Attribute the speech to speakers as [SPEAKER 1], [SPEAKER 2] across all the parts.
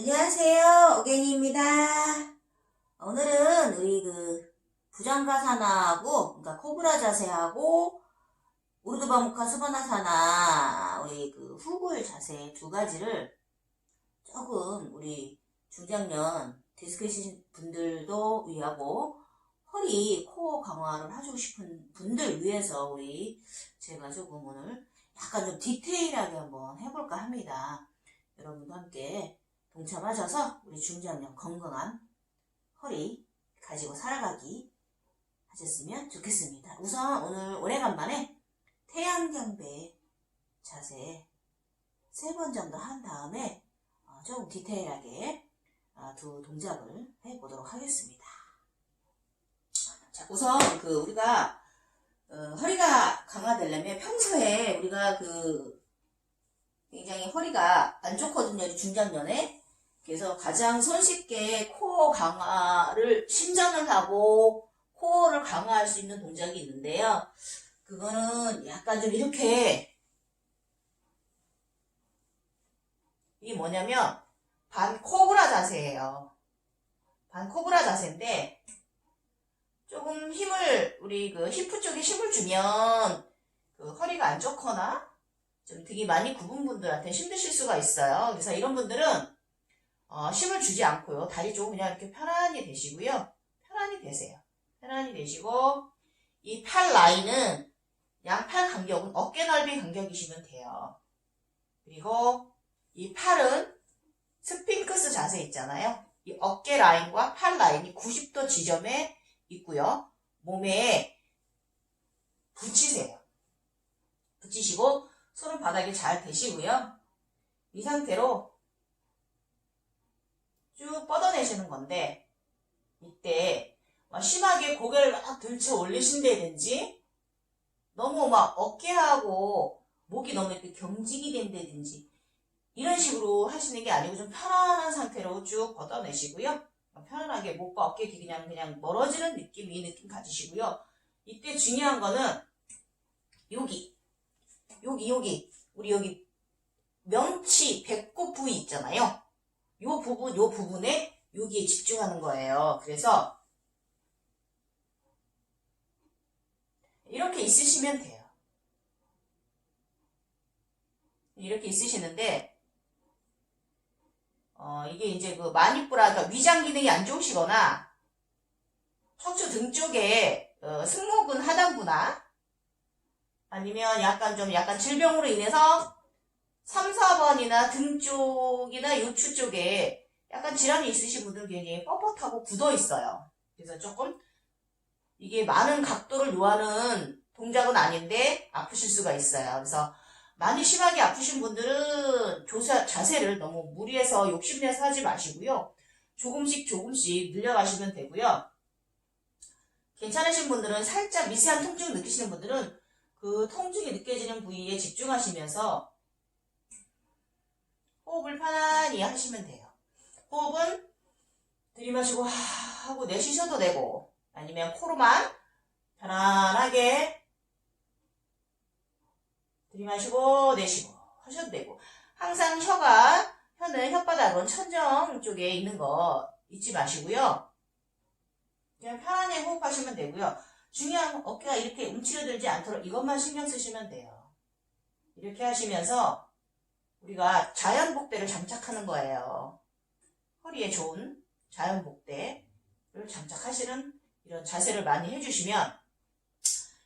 [SPEAKER 1] 안녕하세요. 오겐이입니다. 오늘은 우리 그 부장가사나하고, 그러니까 코브라 자세하고, 우르드바무카 스바나사나, 우리 그 후골 자세 두 가지를 조금 우리 중장년 디스크 있으신 분들도 위하고, 허리, 코어 강화를 해주고 싶은 분들 위해서 우리 제가 조금 오늘 약간 좀 디테일하게 한번 해볼까 합니다. 여러분과 함께 동참하셔서 우리 중장년 건강한 허리 가지고 살아가기 하셨으면 좋겠습니다. 우선 오늘 오래간만에 태양경배 자세 세 번 정도 한 다음에 어, 조금 디테일하게 어, 두 동작을 해보도록 하겠습니다. 자, 우선 그 우리가 어, 허리가 강화되려면 평소에 우리가 그 굉장히 허리가 안 좋거든요. 이 중장년에. 그래서 가장 손쉽게 코어 강화를 신전을 하고 코어를 강화할 수 있는 동작이 있는데요. 그거는 약간 좀 이렇게 이게 뭐냐면 반 코브라 자세예요. 반 코브라 자세인데 조금 힘을 우리 그 히프 쪽에 힘을 주면 그 허리가 안 좋거나 좀 되게 많이 굽은 분들한테 힘드실 수가 있어요. 그래서 이런 분들은 어, 힘을 주지 않고요. 다리 쪽 그냥 이렇게 편안히 대시고요. 편안히 대세요. 편안히 대시고 이 팔 라인은 양팔 간격은 어깨 넓이 간격이시면 돼요. 그리고 이 팔은 스핑크스 자세 있잖아요. 이 어깨 라인과 팔 라인이 90도 지점에 있고요. 몸에 붙이세요. 붙이시고 손은 바닥에 잘 대시고요. 이 상태로 쭉 뻗어내시는 건데 이때 막 심하게 고개를 막 들쳐 올리신다든지 너무 막 어깨하고 목이 너무 이렇게 경직이 된다든지 이런 식으로 하시는 게 아니고 좀 편안한 상태로 쭉 뻗어내시고요. 편안하게 목과 어깨 뒤 그냥 그냥 멀어지는 느낌 이 느낌 가지시고요. 이때 중요한 거는 여기 여기 여기 우리 여기 명치 배꼽 부위 있잖아요. 요 부분 요 부분에 여기에 집중하는 거예요. 그래서 이렇게 있으시면 돼요. 이렇게 있으시는데 어, 이게 이제 그 마니뿌라, 그러니까 위장 기능이 안 좋으시거나 척추 등 쪽에 어, 승모근 하단부나 아니면 약간 좀 약간 질병으로 인해서 3, 4번이나 등 쪽이나 요추 쪽에 약간 질환이 있으신 분들은 굉장히 뻣뻣하고 굳어 있어요. 그래서 조금 이게 많은 각도를 요하는 동작은 아닌데 아프실 수가 있어요. 그래서 많이 심하게 아프신 분들은 조사, 자세를 너무 무리해서 욕심내서 하지 마시고요. 조금씩 조금씩 늘려가시면 되고요. 괜찮으신 분들은 살짝 미세한 통증 느끼시는 분들은 그 통증이 느껴지는 부위에 집중하시면서 호흡을 편안히 하시면 돼요. 호흡은 들이마시고 하 하고 내쉬셔도 되고 아니면 코로만 편안하게 들이마시고 내쉬고 하셔도 되고 항상 혀가 혀는 혓바닥은 천정 쪽에 있는 거 잊지 마시고요. 그냥 편안히 호흡하시면 되고요. 중요한 건 어깨가 이렇게 움츠러들지 않도록 이것만 신경 쓰시면 돼요. 이렇게 하시면서 우리가 자연 복대를 장착하는 거예요. 허리에 좋은 자연 복대를 장착하시는 이런 자세를 많이 해주시면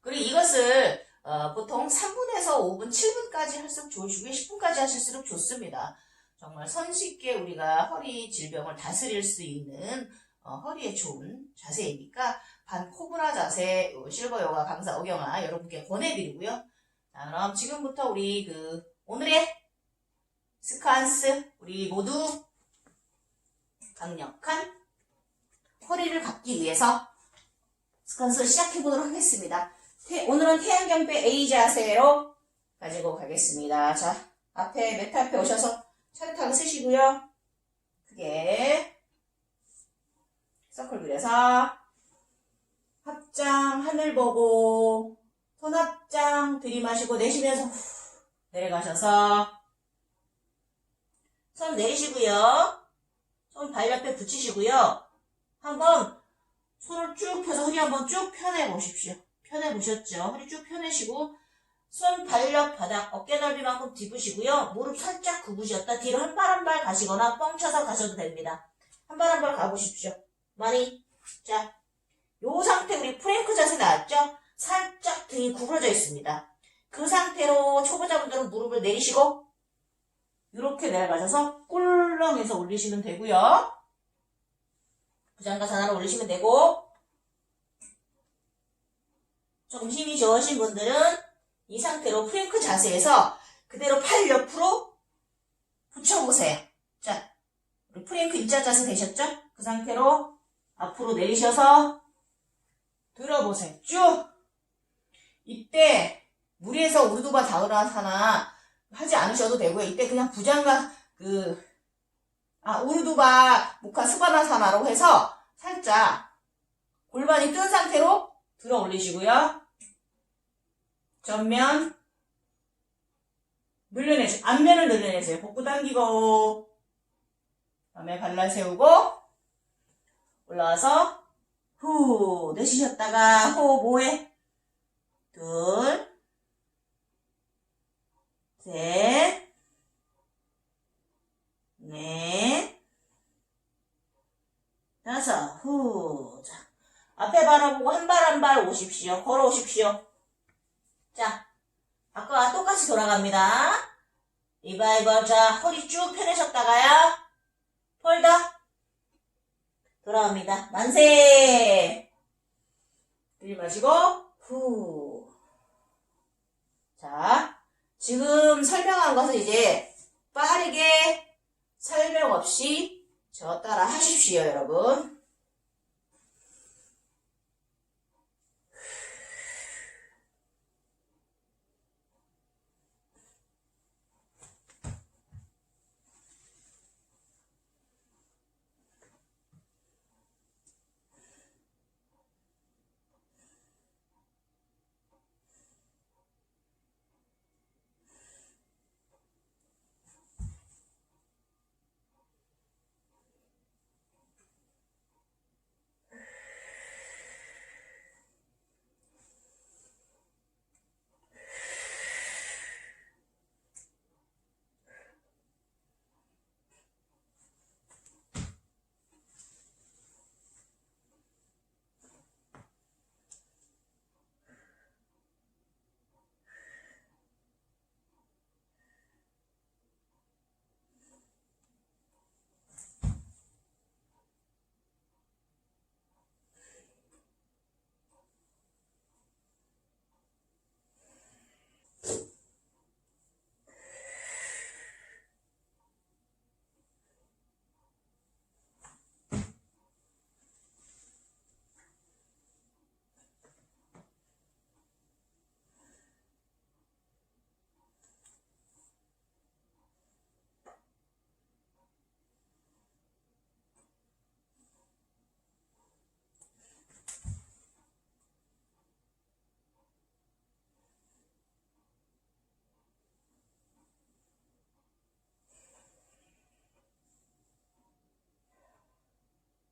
[SPEAKER 1] 그리고 이것을 어, 보통 3분에서 5분, 7분까지 할수록 좋으시고요. 10분까지 하실수록 좋습니다. 정말 손쉽게 우리가 허리 질병을 다스릴 수 있는 어, 허리에 좋은 자세이니까 반코브라 자세 어, 실버 요가 강사 오경아 여러분께 권해드리고요. 자, 그럼 지금부터 우리 그 오늘의 스칸스 우리 모두 강력한 허리를 갖기 위해서 스칸스를 시작해 보도록 하겠습니다. 태- 오늘은 태양경배 A 자세로 가지고 가겠습니다. 자, 앞에 매트 앞에 오셔서 차렷하게 쓰시고요. 크게 서클 그려서 합장 하늘 보고 손 합장 들이마시고 내쉬면서 후 내려가셔서 손 내리시고요. 손 발 옆에 붙이시고요. 한번 손을 쭉 펴서 허리 한번 쭉 펴내 보십시오. 펴내 보셨죠? 허리 쭉 펴내시고 손 발옆 바닥 어깨 넓이만큼 뒤부시고요. 무릎 살짝 굽으셨다 뒤로 한 발 한 발 가시거나 뻥 차서 가셔도 됩니다. 한 발 한 발 가보십시오. 많이. 자, 요 상태 우리 프랭크 자세 나왔죠? 살짝 등이 구부러져 있습니다. 그 상태로 초보자분들은 무릎을 내리시고 이렇게 내려가셔서 꿀렁해서 올리시면 되고요. 부장가산 하나 올리시면 되고 조금 힘이 좋으신 분들은 이 상태로 프랭크 자세에서 그대로 팔 옆으로 붙여보세요. 자, 우리 프랭크 일자 자세 되셨죠? 그 상태로 앞으로 내리셔서 들어보세요. 쭉! 이때 무리해서 우르두바 다우라사나 하지 않으셔도 되고요. 이때 그냥 부장과 그, 아, 우르두바 무카 스바나사나로 해서 살짝 골반이 뜬 상태로 들어 올리시고요. 전면 늘려내세요. 앞면을 늘려내세요. 복부 당기고 다음에 발라 세우고 올라와서 후 내쉬셨다가 호흡 5회 둘 셋, 넷, 다섯, 후. 자, 앞에 바라보고 한 발 한 발 오십시오. 걸어오십시오. 자, 아까와 똑같이 돌아갑니다. 리바이벌. 자, 허리 쭉 펴내셨다가요. 폴더. 돌아옵니다. 만세. 들이마시고, 후. 자, 지금 설명한 것을 이제 빠르게 설명 없이 저 따라 하십시오, 여러분.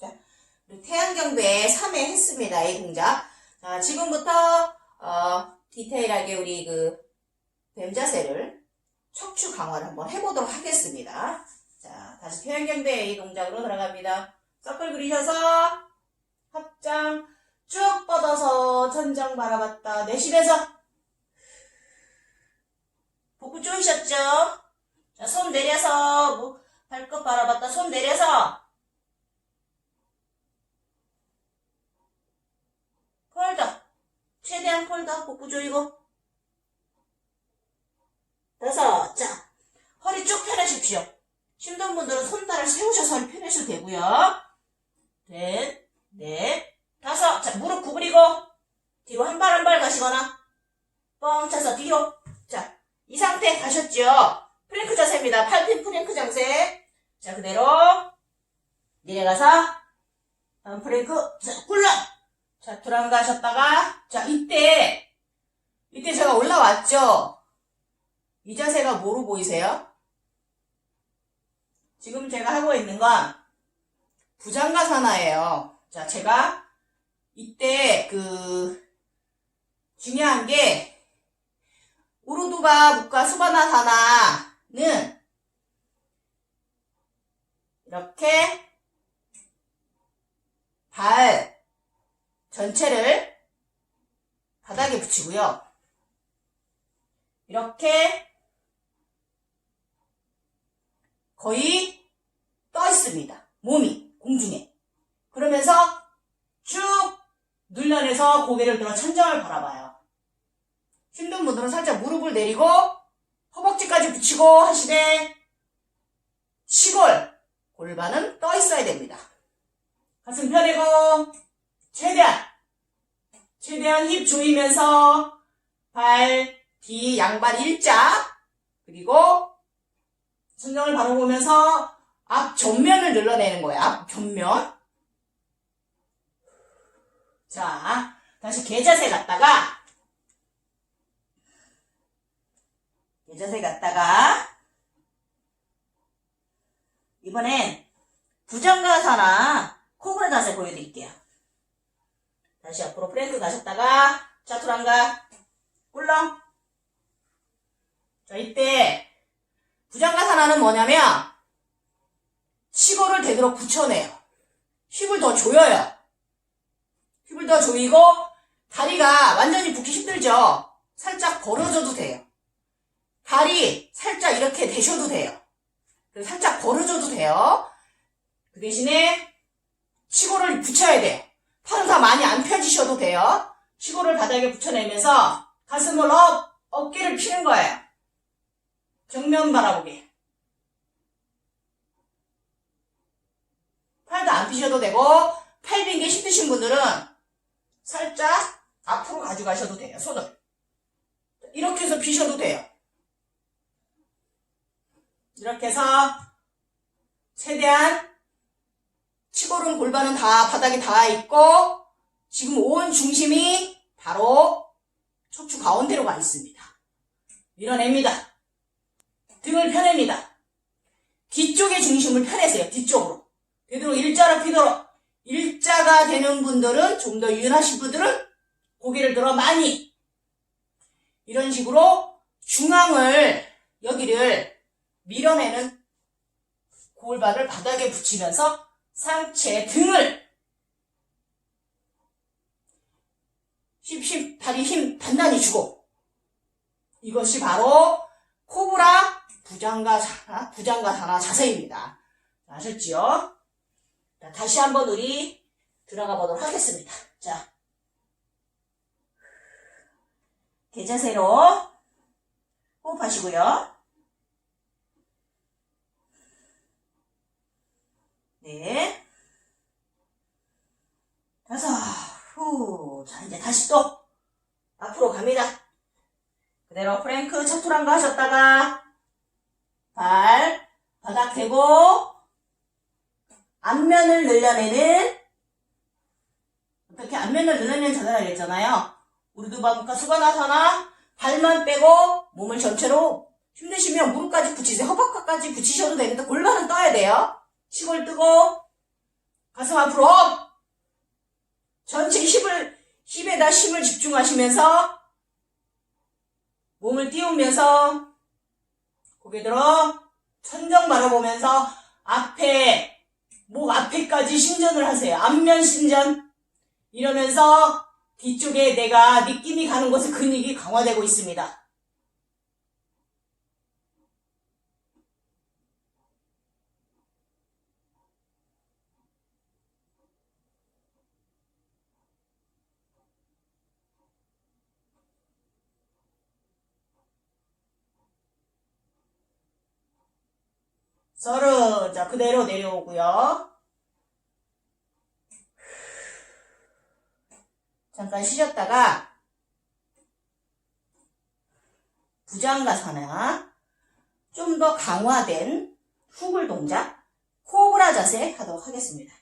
[SPEAKER 1] 우리 태양경배 3회 했습니다. 이 동작. 자, 지금부터, 어, 디테일하게 우리 그, 뱀 자세를 척추 강화를 한번 해보도록 하겠습니다. 자, 다시 태양경배 이 동작으로 들어갑니다. 서클 그리셔서, 합장, 쭉 뻗어서 천장 바라봤다. 내쉬면서, 복부 조이셨죠? 자, 손 내려서, 뭐, 발끝 바라봤다. 손 내려서, 폴더. 최대한 폴더. 복부 조이고. 다섯. 자, 허리 쭉 펴내십시오. 힘든 분들은 손발을 세우셔서 허리 펴내셔도 되고요. 넷, 넷, 다섯. 자, 무릎 구부리고 뒤로 한 발 한 발 가시거나 뻥 차서 뒤로. 자, 이 상태 가셨죠? 프랭크 자세입니다. 팔핀 프랭크 자세. 자, 그대로 내려가서 프랭크. 자, 굴러. 자, 들어가셨다가, 자, 이때, 이때 제가 올라왔죠? 이 자세가 뭐로 보이세요? 지금 제가 하고 있는 건,
[SPEAKER 2] 부장가사나예요. 자, 제가 이때 그 중요한 게 우르두바 묵과 수바나사나는 이렇게 발 전체를 바닥에 붙이고요. 이렇게 거의 떠 있습니다. 몸이 공중에. 그러면서 쭉 눌러내서 고개를 들어 천장을 바라봐요. 힘든 분들은 살짝 무릎을 내리고 허벅지까지 붙이고 하시되 시골 골반은 떠 있어야 됩니다. 가슴 펴내고 최대한 최대한 힙 조이면서 발 뒤 양발 일자 그리고 천장을 바라보면서 앞 전면을 늘러내는 거예요. 앞 전면. 자, 다시 개자세 갔다가
[SPEAKER 1] 계좌세 갔다가 이번엔 부장가사나 코브라 자세 보여드릴게요. 다시 앞으로 프랭크 가셨다가 차투랑가 꿀렁
[SPEAKER 2] 자, 이때 부장가사나는 뭐냐면 치고를 되도록 붙여내요. 힙을 더 조여요. 힙을 더 조이고 다리가 완전히 붓기 힘들죠. 살짝 벌어져도 돼요. 다리 살짝 이렇게 대셔도 돼요. 살짝 벌어져도 돼요. 그 대신에 치고를 붙여야 돼요. 다 많이 안 펴지셔도 돼요. 치고를 바닥에 붙여내면서 가슴을 업, 어깨를 피는 거예요. 정면 바라보게. 팔도 안 피셔도 되고, 팔빈 게 힘드신 분들은 살짝 앞으로 가져가셔도 돼요, 손을. 이렇게 해서 피셔도 돼요. 이렇게 해서 최대한 치고른 골반은 다 바닥에 닿아 있고, 지금 온 중심이 바로 척추 가운데로 가 있습니다. 밀어냅니다. 등을 펴냅니다. 뒤쪽의 중심을 펴내세요. 뒤쪽으로. 되도록 일자로 피도록. 일자가 되는 분들은 좀 더 유연하신 분들은 고개를 들어 많이 이런 식으로 중앙을 여기를 밀어내는 골반을 바닥에 붙이면서 상체 등을 힘, 힘, 다리 힘 단단히 주고 이것이 바로 코브라 부장가사나 부장가사나 자세입니다. 아셨지요? 자, 다시 한번 우리 들어가 보도록 하겠습니다. 자,
[SPEAKER 1] 계좌세로 호흡하시고요. 네. 다섯, 후. 자, 이제 다시 또 앞으로 갑니다. 그대로 프랭크 차투랑가 하셨다가 발 바닥 대고 앞면을 늘려내는 어떻게 앞면을 늘려내는 자세라 그랬잖아요. 우르두바무카 수바나사나 발만 빼고 몸을 전체로 힘드시면 무릎까지 붙이세요. 허벅지까지 붙이셔도 되는데 골반은 떠야 돼요. 시골 뜨고 가슴 앞으로 업! 전체 힘을 힘에다 힘을 집중하시면서 몸을 띄우면서 고개 들어 천정 바라보면서 앞에 목 앞에까지 신전을 하세요. 앞면 신전 이러면서 뒤쪽에 내가 느낌이 가는 곳에 근육이 강화되고 있습니다. 서르 자 그대로 내려오고요. 잠깐 쉬셨다가 부장가사나 좀 더 강화된 후글 동작 코브라 자세 하도록 하겠습니다.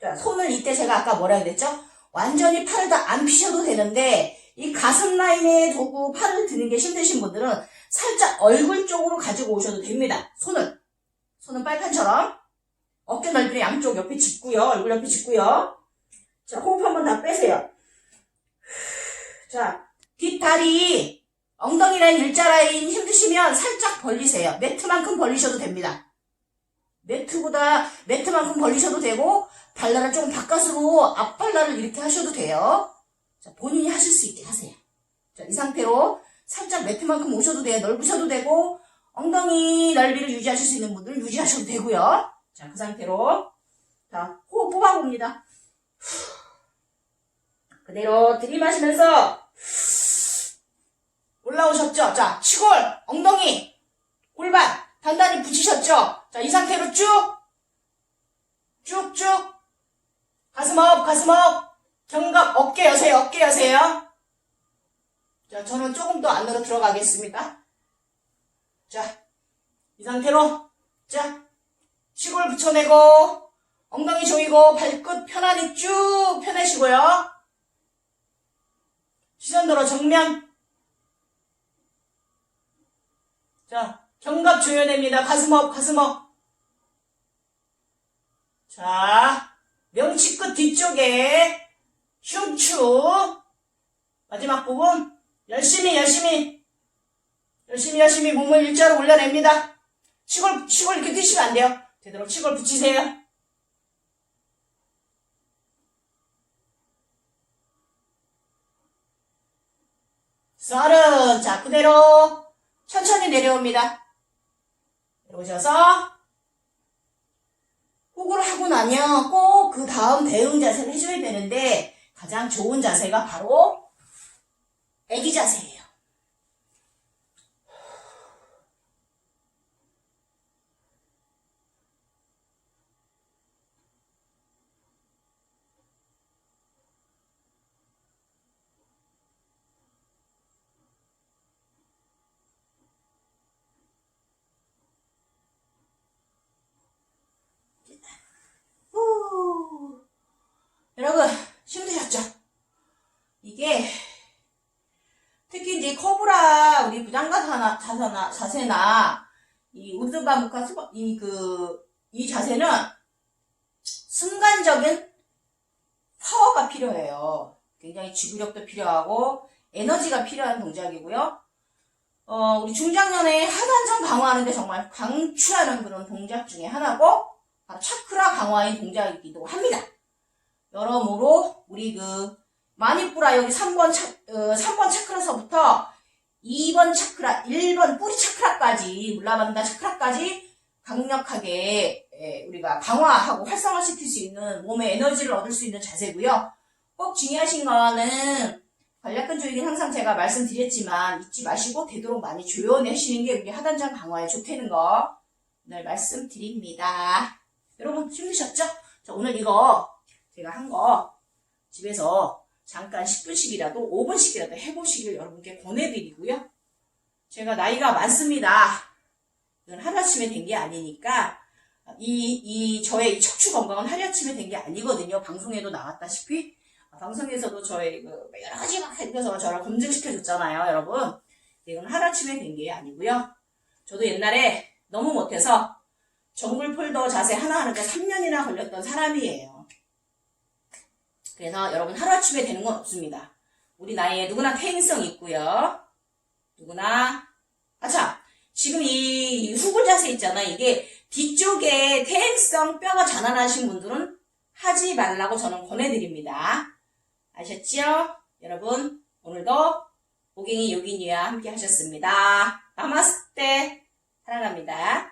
[SPEAKER 1] 자, 손을 이때 제가 아까 뭐라 그랬죠? 완전히 팔을 다 안 피셔도 되는데 이 가슴 라인에 두고 팔을 드는 게 힘드신 분들은 살짝 얼굴 쪽으로 가지고 오셔도 됩니다. 손을 손은 빨판처럼
[SPEAKER 2] 어깨 넓이를 양쪽 옆에 짚고요. 얼굴 옆에 짚고요. 자, 호흡 한번 다 빼세요. 자, 뒷다리, 엉덩이 라인, 일자 라인 힘드시면 살짝 벌리세요. 매트만큼 벌리셔도 됩니다. 매트보다 매트만큼 벌리셔도 되고 발라를 조금 바깥으로 앞발라를 이렇게 하셔도 돼요. 자, 본인이 하실 수 있게 하세요. 자, 이 상태로 살짝 매트만큼 오셔도 돼요. 넓으셔도 되고 엉덩이 넓이를 유지하실 수 있는 분들은 유지하셔도 되고요. 자, 그 상태로 자, 호흡 뽑아봅니다. 그대로 들이마시면서 올라오셨죠? 자, 치골, 엉덩이, 골반 단단히 붙이셨죠? 자, 이 상태로 쭉, 쭉쭉, 가슴 업, 가슴 업, 견갑, 어깨 여세요, 어깨 여세요. 자, 저는 조금 더 안으로 들어가겠습니다. 자, 이 상태로, 자, 치골 붙여내고, 엉덩이 조이고, 발끝 편안히 쭉 펴내시고요. 시선 들어 정면. 자, 견갑 조여냅니다. 가슴업, 가슴업. 자, 명치 끝 뒤쪽에 흉추. 마지막 부분. 열심히, 열심히. 열심히, 열심히 몸을 일자로 올려냅니다. 치골, 치골 이렇게 뛰시면 안 돼요. 되도록 치골 붙이세요. 서른. 자, 그대로 천천히 내려옵니다. 내려오셔서 호구를 하고 나면 꼭 그 다음 대응 자세를 해줘야 되는데 가장 좋은 자세가 바로 애기 자세예요. 후. 여러분 힘드셨죠? 이게 특히 이제 커브라 우리 자세나 자세나 이 우드바 무카 이그 이 자세는 순간적인 파워가 필요해요. 굉장히 지구력도 필요하고 에너지가 필요한 동작이고요. 어, 우리 중장년에 하단전 강화하는데 정말 강추하는 그런 동작 중에 하나고 바로 차크라 강화의 동작이기도 합니다. 여러모로 우리 그 마니뿌라 여기 3번 차, 어, 3번 차크라서부터 2번 차크라, 1번 뿌리 차크라까지 물라반다 차크라까지 강력하게 예, 우리가 강화하고 활성화시킬 수 있는 몸의 에너지를 얻을 수 있는 자세고요. 꼭 중요하신 거는 관략근 조이긴 항상 제가 말씀드렸지만 잊지 마시고 되도록 많이 조여내시는 게 우리 하단장 강화에 좋다는 거 오늘 말씀드립니다. 여러분 힘드셨죠? 자, 오늘 이거 제가 한 거 집에서 잠깐 10분씩이라도 5분씩이라도 해보시길 여러분께 권해드리고요. 제가 나이가 많습니다. 이건 하루아침에 된 게 아니니까 이, 이 저의 이 척추 건강은 하루아침에 된 게 아니거든요. 방송에도 나왔다시피 아, 방송에서도 저의 그 여러 가지 막 해서 저를 검증시켜줬잖아요, 여러분. 이건 하루아침에 된 게 아니고요. 저도 옛날에 너무 못해서 정글 폴더 자세 하나 하는데 3년이나 걸렸던 사람이에요. 그래서 여러분 하루아침에 되는 건 없습니다. 우리 나이에 누구나 퇴행성 있고요. 누구나 아참 지금 이 후굴 자세 있잖아. 이게 뒤쪽에 퇴행성 뼈가 자라나신 분들은 하지 말라고 저는 권해드립니다. 아셨지요? 여러분 오늘도 고갱이 요긴이와 함께 하셨습니다. 나마스테 사랑합니다.